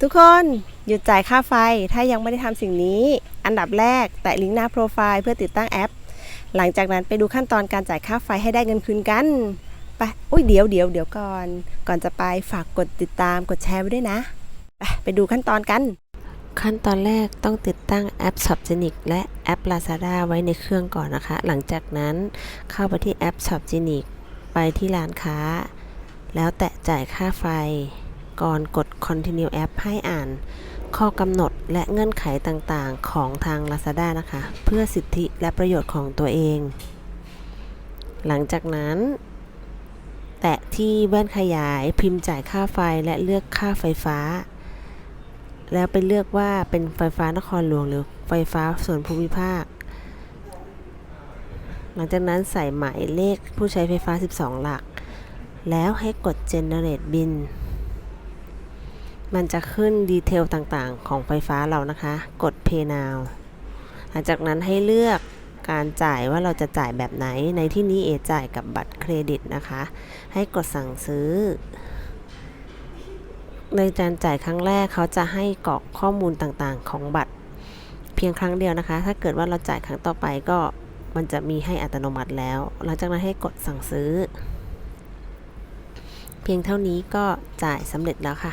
ทุกคนหยุดจ่ายค่าไฟถ้ายังไม่ได้ทำสิ่งนี้ อันดับแรก แตะลิงก์หน้าโปรไฟล์เพื่อติดตั้งแอป หลังจากนั้นไปดูขั้นตอนการจ่ายค่าไฟให้ได้เงินคืนกันไปอุ้ยเดี๋ยวเดี๋ยวเดี๋ยวก่อน ก่อนจะไปฝากกดติดตามกดแชร์ไว้ด้วยนะไปไปดูขั้นตอนกัน ขั้นตอนแรกต้องติดตั้งแอป ShopGenic และแอป Lazada ไว้ในเครื่องก่อนนะคะ หลังจากนั้นเข้าไปที่แอป ShopGenic ไปที่ร้านค้า แล้วแตะจ่ายค่าไฟ ก่อนกด continue app ให้อ่าน ข้อกำหนดและเงื่อนไขต่างๆ ของทาง Lazada นะคะ เพื่อสิทธิและประโยชน์ของตัวเอง หลังจากนั้น แตะที่แว่นขยายพิมพ์จ่ายค่าไฟและเลือกค่าไฟฟ้า แล้วไปเลือกว่าเป็นไฟฟ้านครหลวงหรือไฟฟ้าส่วนภูมิภาค หลังจากนั้นใส่หมายเลขผู้ใช้ไฟฟ้า 12 หลัก แล้วให้กด generate bill มันจะขึ้นดีเทลต่างๆ ของไฟฟ้าเรานะคะ กด pay now หลังจากนั้นให้เลือกการจ่ายว่าเราจะจ่ายแบบไหน ในที่นี้เอจ่ายกับบัตรเครดิตนะคะ ให้กดสั่งซื้อ ในการจ่ายครั้งแรกเขาจะให้กรอกข้อมูลต่างๆ ของบัตร เพียงครั้งเดียวนะคะ ถ้าเกิดว่าเราจ่ายครั้งต่อไปก็มันจะมีให้อัตโนมัติแล้ว หลังจากนั้นให้กดสั่งซื้อ เพียงเท่านี้ก็จ่ายสำเร็จแล้วค่ะ